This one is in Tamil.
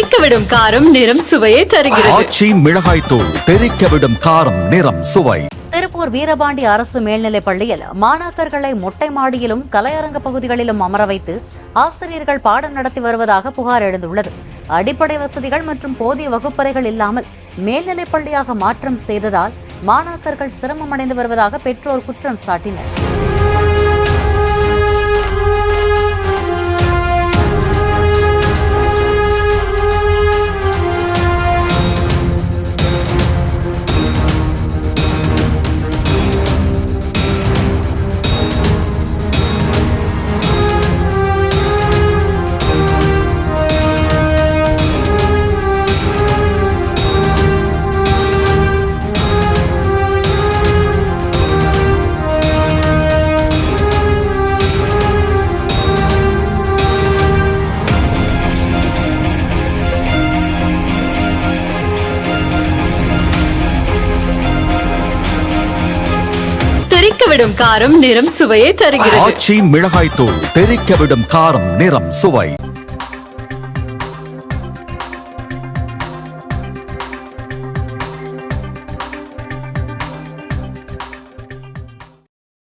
தெறிக்க விடும் காரம் நிறம் சுவையை தருகிறது. ஆச்சி மிளகாய் தூள் தெறிக்க விடும் காரம் நிறம் சுவை. திருப்பூர் வீரபாண்டி அரசு மேல்நிலைப் பள்ளியில் மாணாக்கர்களை மொட்டை மாடியிலும் கலையரங்க பகுதிகளிலும் அமர வைத்து ஆசிரியர்கள் பாடம் நடத்தி வருவதாக புகார் எழுந்துள்ளது. அடிப்படை வசதிகள் மற்றும் போதிய வகுப்பறைகள் இல்லாமல் மேல்நிலைப் பள்ளியாக மாற்றம் செய்ததால் மாணாக்கர்கள் சிரமமடைந்து வருவதாக பெற்றோர் குற்றம் சாட்டினர். விடும் காரம் நிறம் சுவையை தருகிறது. ஆச்சி மிளகாய் தூள் தெறிக்க விடும் காரம் நிறம் சுவை.